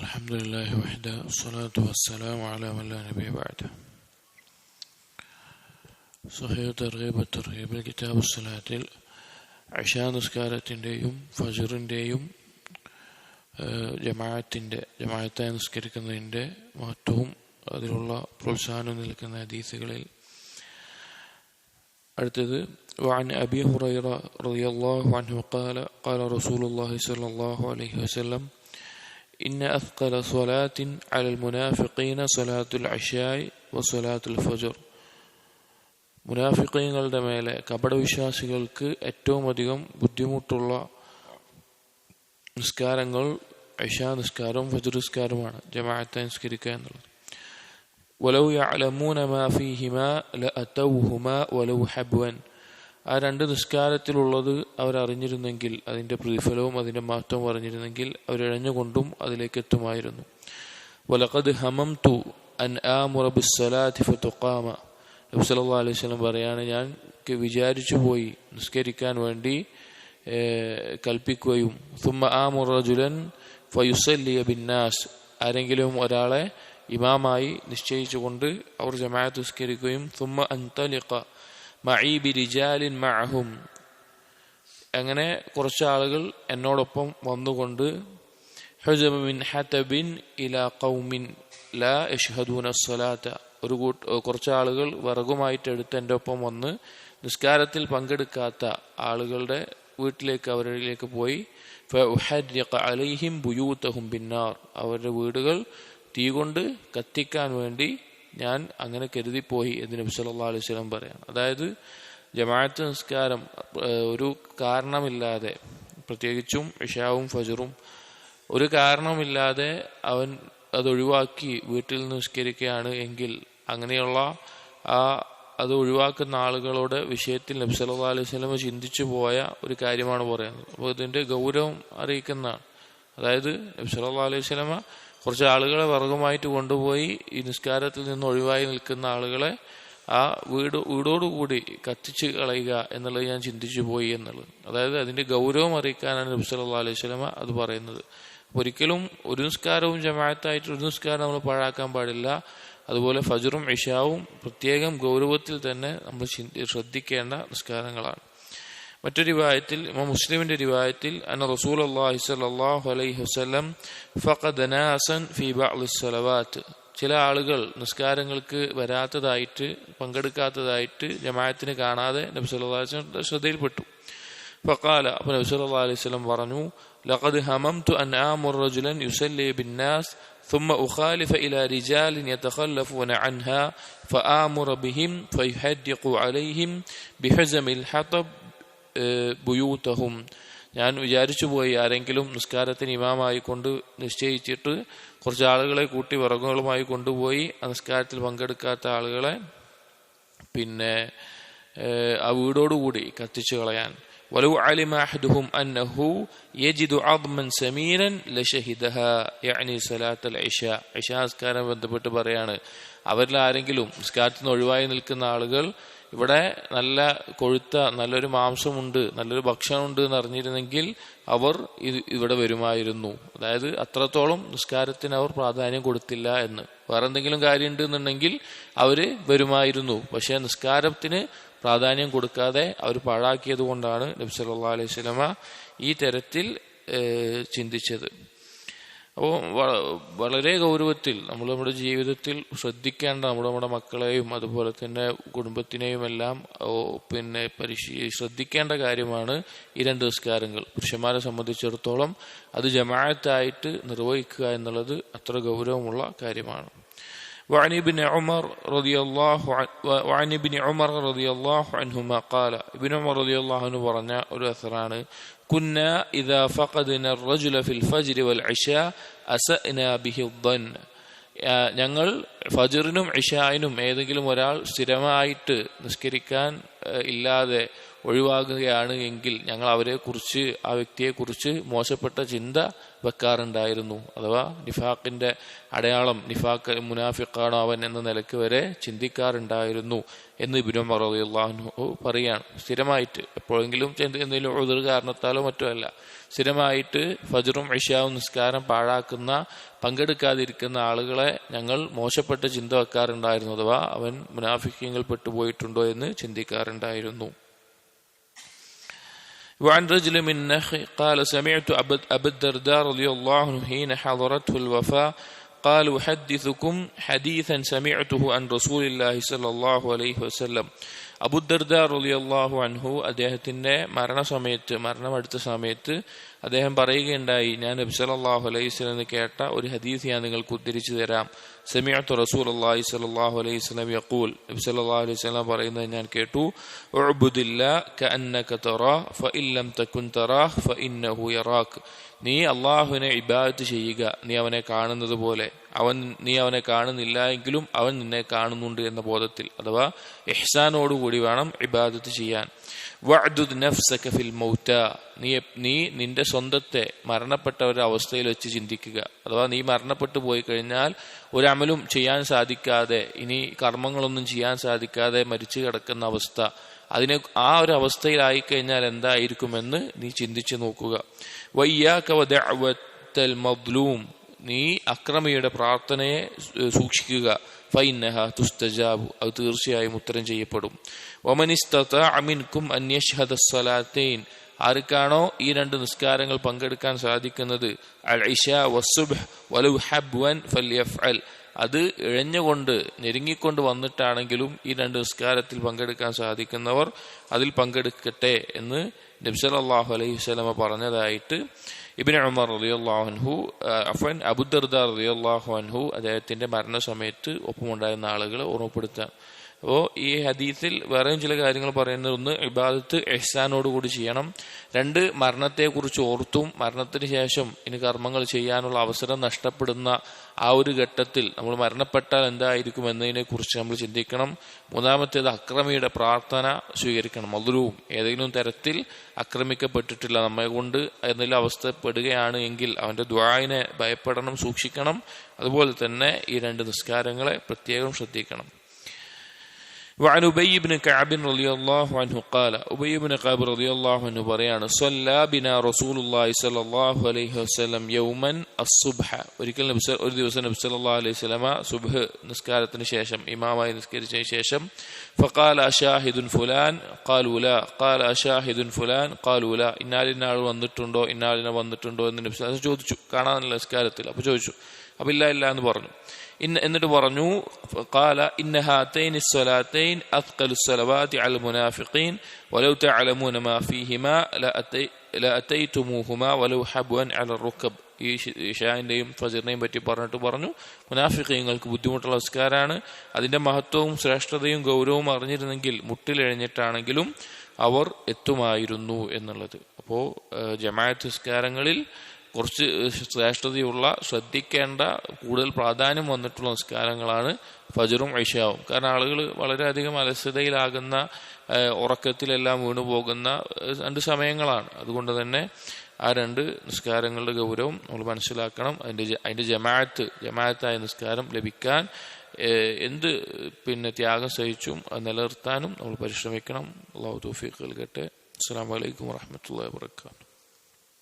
الحمد لله وحده والصلاة والسلام على من لا نبي بعده صحيح ترغيب الترغيب الكتاب الصلاة അഷാ നിസ്കാരത്തിൻ്റെയും ഫജറിൻ്റെയും ജമാഅത്തിൻ്റെ ജമാഅത്തായി നിസ്കരിക്കുന്നതിൻ്റെ മഹത്വവും അതിലുള്ള പ്രോത്സാഹനം നിൽക്കുന്ന ഹദീസുകളിൽ അടുത്തത് وعن أبي هريرة رضي الله عنه قال قال رسول الله صلى الله عليه وسلم إن أثقل صلاة على المنافقين صلاة العشاء وصلاة الفجر മുനാഫിക്കങ്ങളുടെ മേലെ കപടവിശ്വാസികൾക്ക് ഏറ്റവും അധികം ബുദ്ധിമുട്ടുള്ള നിസ്കാരങ്ങൾ ഐഷാ നിസ്കാരവും ഫജർ നിസ്കാരവുമാണ് ജമാഅത്തെ നിസ്കരിക്കുക എന്നുള്ളത് വലൗ യഅലമൂന മാ ഫീഹിമാ ലഅതൗഹുമാ വലൗ ഹബ്വൻ ആ രണ്ട് നിസ്കാരത്തിലുള്ളത് അവരറിഞ്ഞിരുന്നെങ്കിൽ അതിന്റെ പ്രതിഫലവും അതിന്റെ മഹത്വവും അറിഞ്ഞിരുന്നെങ്കിൽ അവരിഴഞ്ഞുകൊണ്ടും അതിലേക്ക് എത്തുമായിരുന്നു. വലക്കത് ഹമം തു അൻ ആമുറ ബിസ്സലാത്തി ഫതുഖാമ. നബി സല്ലാ അലൈഹി വസല്ലം പറയാണ് ഞാൻ വിചാരിച്ചു പോയി നിസ്കരിക്കാൻ വേണ്ടി കൽപ്പിക്കുകയും തുമ്മ ആ മുറജുലൻ ഫയുസല്ലിയ ബിന്നാസ്. ആരെങ്കിലും ഒരാളെ ഇമാമായി നിശ്ചയിച്ചുകൊണ്ട് അവർ ജമാഅത്ത് നിസ്കരിക്കുകയും തുമ്മ അൻതലിഖ മഈ ബിരിജാലിൻ മഅഹും. അങ്ങനെ കുറച്ച് ആളുകൾ എന്നോടൊപ്പം വന്നുകൊണ്ട് ഹുജബ മിൻ ഹതബിൻ ഇലാ ഖൗമിൻ ലാ യഷ്ഹദൂന സ്വലാത്ത. ഒരു കൂട്ട് കുറച്ച് ആളുകൾ വിറകുമായിട്ട് എടുത്ത് എന്റെ ഒപ്പം വന്ന് നിസ്കാരത്തിൽ പങ്കെടുക്കാത്ത ആളുകളുടെ വീട്ടിലേക്ക് അവരിലേക്ക് പോയി. അലൈഹിം ബുയൂത്തഹും ബിന്നാർ. അവരുടെ വീടുകൾ തീ കൊണ്ട് കത്തിക്കാൻ വേണ്ടി ഞാൻ അങ്ങനെ കരുതിപ്പോയി എന്ന് നബി സല്ലാ അലൈഹി സ്വലം പറയാം അതായത് ജമാഅത്ത് നിസ്കാരം ഒരു കാരണമില്ലാതെ പ്രത്യേകിച്ചും ഇഷാവും ഫജറും ഒരു കാരണമില്ലാതെ അവൻ അത് ഒഴിവാക്കി വീട്ടിൽ നിസ്കരിക്കുകയാണ് എങ്കിൽ അങ്ങനെയുള്ള ആ അത് ഒഴിവാക്കുന്ന ആളുകളോട് വിഷയത്തിൽ നബി സല്ലാ അലൈഹി സ്വലമ ചിന്തിച്ചു പോയ ഒരു കാര്യമാണ് പറയുന്നത്. അപ്പോൾ ഇതിന്റെ ഗൗരവം അറിയിക്കുന്നതാണ്. അതായത് നബി സല്ലാ അലൈഹി സ്വലമ കുറച്ച് ആളുകളെ വർഗമായിട്ട് കൊണ്ടുപോയി ഈ നിസ്കാരത്തിൽ നിന്ന് ഒഴിവായി നിൽക്കുന്ന ആളുകളെ ആ വീട് വീടോടുകൂടി കത്തിച്ച് കളയുക എന്നുള്ളത് ഞാൻ ചിന്തിച്ചു പോയി എന്നുള്ളത്. അതായത് അതിന്റെ ഗൗരവം അറിയിക്കാനാണ് നബി സല്ലാ അലൈഹി സ്വലമ അത് പറയുന്നത്. ഒരിക്കലും ഒരു നിസ്കാരവും ജമാഅത്തായിട്ട് ഒരു നിസ്കാരം നമ്മൾ പാഴാക്കാൻ പാടില്ല. അതുപോലെ ഫജറും ഇഷാവും പ്രത്യേകം ഗൗരവത്തിൽ തന്നെ നമ്മൾ ശ്രദ്ധിക്കേണ്ട നിസ്കാരങ്ങളാണ്. മറ്റൊരു റിവായത്തിൽ ഇമാം മുസ്ലിമിന്റെ റിവായത്തിൽ അന്ന റസൂൽ അള്ളാഹി സല്ലല്ലാഹു അലൈഹി വസല്ലം ഫഖദ നാസൻ ഫീ ബഅദി സ്വലവാത്ത് ചില ആളുകൾ നിസ്കാരങ്ങൾക്ക് വരാത്തതായിട്ട് പങ്കെടുക്കാത്തതായിട്ട് ജമാഅത്തിന് കാണാതെ നബി സല്ലല്ലാഹു അലൈഹി വസല്ലം ശ്രദ്ധയിൽപ്പെട്ടു فقال അപ്പോൾ നബി സല്ലല്ലാഹു അലൈഹി വസല്ലം പറഞ്ഞു لقد هممت أن آمر رجلا يصلي بالناس ثم أخالف إلى رجال يتخلفون عنها فآمر بهم فيحدق عليهم بحزم الحطب ബുയൂത്തഹും ഞാൻ വിചാരിച്ചു പോയി ആരെങ്കിലും നിസ്കാരത്തിന് ഇമാമായി കൊണ്ട് നിശ്ചയിച്ചിട്ട് കുറച്ച് ആളുകളെ കൂട്ടി വിറകുകളുമായി കൊണ്ടുപോയി ആ നിസ്കാരത്തിൽ പങ്കെടുക്കാത്ത ആളുകളെ പിന്നെ ആ വീടോടുകൂടി കത്തിച്ചു കളയാൻ ولو علم أحدهم أنه يجد عظما سمينا لشهدها يعني صلاة العشاء عشاء നിസ്കാരം ബന്ധപ്പെട്ട് പറയാണ് അവരിൽ ആരെങ്കിലും നിസ്കാരത്തിൽ നിന്ന് ഒഴിവായി നിൽക്കുന്ന ആളുകൾ ഇവിടെ നല്ല കൊഴുത്ത നല്ലൊരു മാംസമുണ്ട് നല്ലൊരു ഭക്ഷണമുണ്ട് എന്ന് അറിഞ്ഞിരുന്നെങ്കിൽ അവർ ഇവിടെ വരുമായിരുന്നു. അതായത് അത്രത്തോളം നിസ്കാരത്തിന് അവർ പ്രാധാന്യം കൊടുത്തില്ല എന്ന്. വേറെ എന്തെങ്കിലും കാര്യമുണ്ട് എന്നുണ്ടെങ്കിൽ അവർ വരുമായിരുന്നു. പക്ഷെ നിസ്കാരത്തിന് പ്രാധാന്യം കൊടുക്കാതെ അവർ പാഴാക്കിയത് കൊണ്ടാണ് നബി അലൈഹി സ്വലമ ഈ തരത്തിൽ ചിന്തിച്ചത്. അപ്പോൾ വളരെ ഗൗരവത്തിൽ നമ്മൾ നമ്മുടെ ജീവിതത്തിൽ ശ്രദ്ധിക്കേണ്ട നമ്മുടെ നമ്മുടെ മക്കളെയും അതുപോലെ തന്നെ കുടുംബത്തിനെയും എല്ലാം പിന്നെ പരിശീ ശ്രദ്ധിക്കേണ്ട കാര്യമാണ് ഈ രണ്ട് നിസ്കാരങ്ങൾ. പുരുഷന്മാരെ സംബന്ധിച്ചിടത്തോളം അത് ജമാഅത്തായിട്ട് നിർവഹിക്കുക എന്നുള്ളത് അത്ര ഗൗരവമുള്ള കാര്യമാണ്. وعن ابن عمر رضي الله وعن ابن عمر رضي الله عنهما قال ابن عمر رضي الله عنه പറഞ്ഞ ഒരു അസറാണ് كنا إذا فقدنا الرجل في الفجر والعشاء أسأنا به الظن ഞങ്ങൾ ഫജറിനും ഇഷായിനും ഏതെങ്കിലും ഒരാൾ സ്ഥിരമായിട്ട് നിസ്കരിക്കാൻ ഇല്ലാതെ ഒഴിവാകുകയാണ് എങ്കിൽ ഞങ്ങൾ അവരെ കുറിച്ച് ആ വ്യക്തിയെ കുറിച്ച് മോശപ്പെട്ട ചിന്ത വെക്കാറുണ്ടായിരുന്നു. അഥവാ നിഫാഖിന്റെ അടയാളം നിഫാഖ് മുനാഫിഖാണോ അവൻ എന്ന നിലയ്ക്ക് വരെ ചിന്തിക്കാറുണ്ടായിരുന്നു എന്ന് ഇബിനു മറിയാഹു പറയാണ്. സ്ഥിരമായിട്ട് എപ്പോഴെങ്കിലും എന്തെങ്കിലും ഉതിർ കാരണത്താലോ മറ്റോ അല്ല. സ്ഥിരമായിട്ട് ഫജറും ഇഷാവും നിസ്കാരം പാഴാക്കുന്ന പങ്കെടുക്കാതിരിക്കുന്ന ആളുകളെ ഞങ്ങൾ മോശപ്പെട്ട ചിന്ത വെക്കാറുണ്ടായിരുന്നു. അഥവാ അവൻ മുനാഫിക്കങ്ങൾ പെട്ടുപോയിട്ടുണ്ടോ എന്ന് ചിന്തിക്കാറുണ്ടായിരുന്നു. وعن رجل من نخي قال سمعت أبا الدرداء رضي الله عنه حين حضرته الوفاة قال أحدثكم حديثا سمعته عن رسول الله صلى الله عليه وسلم. അബുദർദ റളിയല്ലാഹു അൻഹു അദ്ദേഹത്തിന്റെ മരണസമയത്ത് മരണമടുത്ത സമയത്ത് അദ്ദേഹം പറയുകയുണ്ടായി ഞാൻ നബി സല്ലല്ലാഹു അലൈഹി വസല്ലം കേട്ട ഒരു ഹദീസ് ഞാൻ നിങ്ങൾക്ക് ഉദ്ധരിച്ചു തരാം. സെമിയത്ത് റസൂൽ അള്ളാഹി സ്വല്ലല്ലാഹു അലൈഹി വസല്ലം യക്കൂൽ നബി സല്ലല്ലാഹു അലൈഹി വസല്ലം പറയുന്നത് ഞാൻ കേട്ടു ഉഅ്ബുദില്ലാ നീ അള്ളാഹുവിനെ ഇബാദത്ത് ചെയ്യുക. നീ അവനെ കാണുന്നത് പോലെ. അവൻ നീ അവനെ കാണുന്നില്ല എങ്കിലും അവൻ നിന്നെ കാണുന്നുണ്ട് എന്ന ബോധത്തിൽ. അഥവാ ഇഹ്സാനോടുകൂടി വേണം ഇബാദത്ത് ചെയ്യാൻ. നഫ്സക ഫിൽ നീ നീ നിന്റെ സ്വന്തത്തെ മരണപ്പെട്ട ഒരു അവസ്ഥയിൽ വെച്ച് ചിന്തിക്കുക. അഥവാ നീ മരണപ്പെട്ടു പോയി കഴിഞ്ഞാൽ ഒരു അമലും ചെയ്യാൻ സാധിക്കാതെ ഇനി കർമ്മങ്ങളൊന്നും ചെയ്യാൻ സാധിക്കാതെ മരിച്ചു കിടക്കുന്ന അവസ്ഥ. അതിനെ ആ ഒരു അവസ്ഥയിലായി കഴിഞ്ഞാൽ എന്തായിരിക്കുമെന്ന് നീ ചിന്തിച്ചു നോക്കുക. വയ്യാക്കവൽ മദ്ലൂം. നീ അക്രമിയുടെ പ്രാർത്ഥനയെ സൂക്ഷിക്കുക. ഫൈനഹ തുസ്തജാബു. അത് തീർച്ചയായും ഉത്തരം ചെയ്യപ്പെടും. ഒമനിസ്തത അമിൻകും അന്യഷഹദസ്വലാത്തൈൻ ആർക്കാണോ ഈ രണ്ട് നിസ്കാരങ്ങൾ പങ്കെടുക്കാൻ സാധിക്കുന്നത്? അൽ ഇഷ വസുബ് വലു ഹബ്വൻ ഫല്യഫ്അൽ അത് ഇഴഞ്ഞുകൊണ്ട് ഞെരുങ്ങിക്കൊണ്ട് വന്നിട്ടാണെങ്കിലും ഈ രണ്ട് നിസ്കാരത്തിൽ പങ്കെടുക്കാൻ സാധിക്കുന്നവർ അതിൽ പങ്കെടുക്കട്ടെ എന്ന് നബ്സലാഹു അലൈഹി വസ്ലമ പറഞ്ഞതായിട്ട് ഇബിൻ ഉമർ അൻഹു അഫൻ അബുദർദ റളിയല്ലാഹു അൻഹു അദ്ദേഹത്തിന്റെ മരണസമയത്ത് ഒപ്പമുണ്ടായിരുന്ന ആളുകളെ ഓർമ്മപ്പെടുത്താൻ അപ്പോൾ ഈ ഹദീസിൽ വേറെയും ചില കാര്യങ്ങൾ പറയുന്നത് ഒന്ന് ഇബാദത്ത് എഹ്സാനോടുകൂടി ചെയ്യണം. രണ്ട് മരണത്തെക്കുറിച്ച് ഓർത്തും മരണത്തിന് ശേഷം ഇനി കർമ്മങ്ങൾ ചെയ്യാനുള്ള അവസരം നഷ്ടപ്പെടുന്ന ആ ഒരു ഘട്ടത്തിൽ നമ്മൾ മരണപ്പെട്ടാൽ എന്തായിരിക്കും എന്നതിനെ കുറിച്ച് നമ്മൾ ചിന്തിക്കണം. മൂന്നാമത്തേത് അക്രമിയുടെ പ്രാർത്ഥന സ്വീകരിക്കണം. മധുരവും ഏതെങ്കിലും തരത്തിൽ ആക്രമിക്കപ്പെട്ടിട്ടില്ല നമ്മെ കൊണ്ട് എന്തെങ്കിലും അവസ്ഥപ്പെടുകയാണ് എങ്കിൽ അവന്റെ ദ്വായനെ ഭയപ്പെടണം സൂക്ഷിക്കണം. അതുപോലെ തന്നെ ഈ രണ്ട് നിസ്കാരങ്ങളെ പ്രത്യേകം ശ്രദ്ധിക്കണം. وعن أبي بن كعب رضي الله عنه قال أبي بن كعب رضي الله عنه بريان صلى بنا رسول الله صلى الله عليه وسلم يوما الصبح ഒരിക്കൽ നബി ഒരു ദിവസം നബി സല്ലല്ലാഹു അലൈഹി വസല്ലമ സുബ്ഹ് നിസ്കാരത്തിന് ശേഷം ഇമാമായി നിസ്കരിച്ചതിന് ശേഷം فقال أشاهد فلان قالوا لا قال أشاهد فلان قالوا لا ഇന്നാലിനാൾ വന്നിട്ടുണ്ടോ ഇന്നാലിനെ വന്നിട്ടുണ്ടോ എന്ന് നബി സല്ലല്ലാഹു ചോദിച്ചു കാണാനുള്ള നിസ്കാരത്തിൽ അപ്പോൾ ചോദിച്ചു അപ്പം ഇല്ല ഇല്ല എന്ന് പറഞ്ഞു. ഇന്ന് എന്നിട്ട് പറഞ്ഞു കാല ഇന്നഹാത്തൈൻ സ്വലാത്തൈൻ അത്കലു സ്വലവാതി വലൗ തഅലമൂന മാ ഫീഹിമാ ലഅതൈതുമൂഹുമാ വലൗ ഹബ്വൻ അല റുക്കബ് ഈ ഇഷാന്റെയും ഫസീറിനെയും പറ്റി പറഞ്ഞിട്ട് പറഞ്ഞു മുനാഫിഖീങ്ങൾക്ക് ബുദ്ധിമുട്ടുള്ള നമസ്കാരമാണ് അതിന്റെ മഹത്വവും ശ്രേഷ്ഠതയും ഗൗരവവും അറിഞ്ഞിരുന്നെങ്കിൽ മുട്ടിലെഴിഞ്ഞിട്ടാണെങ്കിലും അവർ എത്തുമായിരുന്നു എന്നുള്ളത്. അപ്പോൾ ജമാഅത്ത് നിസ്കാരങ്ങളിൽ കുറച്ച് ശ്രേഷ്ഠതയുള്ള ശ്രദ്ധിക്കേണ്ട കൂടുതൽ പ്രാധാന്യം വന്നിട്ടുള്ള നിസ്കാരങ്ങളാണ് ഫജറും ഐഷാവും കാരണം ആളുകൾ വളരെയധികം അലസ്യതയിലാകുന്ന ഉറക്കത്തിലെല്ലാം വീണു പോകുന്ന രണ്ട് സമയങ്ങളാണ്. അതുകൊണ്ട് തന്നെ ആ രണ്ട് നിസ്കാരങ്ങളുടെ ഗൗരവം നമ്മൾ മനസ്സിലാക്കണം. അതിന്റെ അതിന്റെ ജമാഅത്ത് ജമാഅത്തായ നിസ്കാരം ലഭിക്കാൻ എന്ത് പിന്നെ ത്യാഗം സഹിച്ചും നിലനിർത്താനും നമ്മൾ പരിശ്രമിക്കണം. അള്ളാഹു തൗഫീഖ് നൽകട്ടെ. അസ്സാം വലൈക്കും വാഹമത്തല്ലാ വാത്തു